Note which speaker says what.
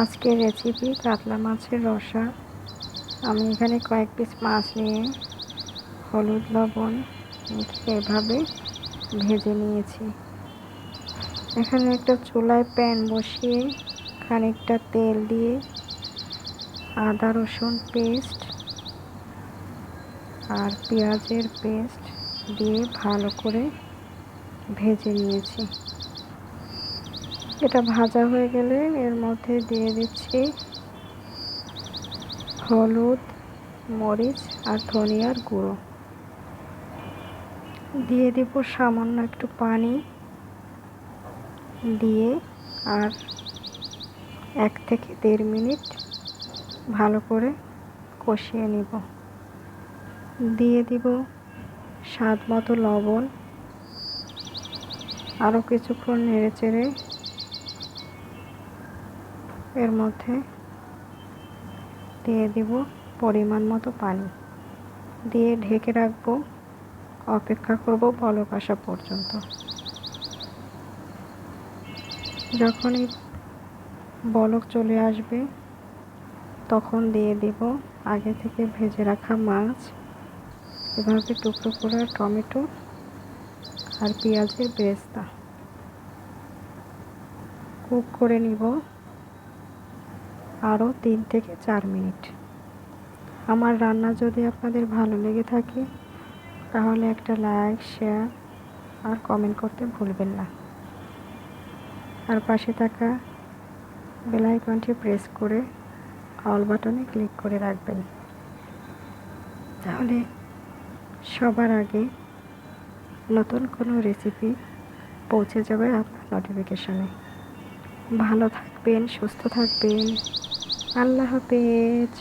Speaker 1: আজকের রেসিপি কাতলা মাছের রসা। আমি এখানে কয়েক পিস মাছ নিয়ে হলুদ, লবণ এভাবে ভেজে নিয়েছি। এখানে একটা চুলায় প্যান বসিয়ে খানিকটা তেল দিয়ে আদা, রসুন পেস্ট আর পেঁয়াজের পেস্ট দিয়ে ভালো করে ভেজে নিয়েছি। এটা ভাজা হয়ে গেলে এর মধ্যে দিয়ে দিচ্ছি হলুদ, মরিচ আর ধনিয়ার গুঁড়ো। দিয়ে দিব সামান্য একটু পানি দিয়ে আর এক থেকে দেড় মিনিট ভালো করে কষিয়ে নিব। দিয়ে দিব স্বাদ মতো লবণ। আরও কিছুক্ষণ নেড়ে চেড়ে এর মধ্যে দিয়ে দিব পরিমাণ মতো পানি। দিয়ে ঢেকে রাখব। অপেক্ষা করব বলক আসা পর্যন্ত। যখনই বলক চলে আসবে, তখন দিয়ে দেব আগে থেকে ভেজে রাখা মাছ। এভাবে টুকরো করে টমেটো আর পেঁয়াজের বেরেস্তা। কুক করে নিব। আরও তিন থেকে চার মিনিট। আমার রান্না যদি আপনাদের ভালো লেগে থাকে, তাহলে একটা লাইক, শেয়ার আর কমেন্ট করতে ভুলবেন না। আর পাশে থাকা বেল আইকনটি প্রেস করে অল বাটনে ক্লিক করে রাখবেন। তাহলে সবার আগে নতুন কোনো রেসিপি পৌঁছে যাবে আপনার নোটিফিকেশনে ভালো থাকবেন, সুস্থ থাকবেন। আল্লাহ হাফেজ।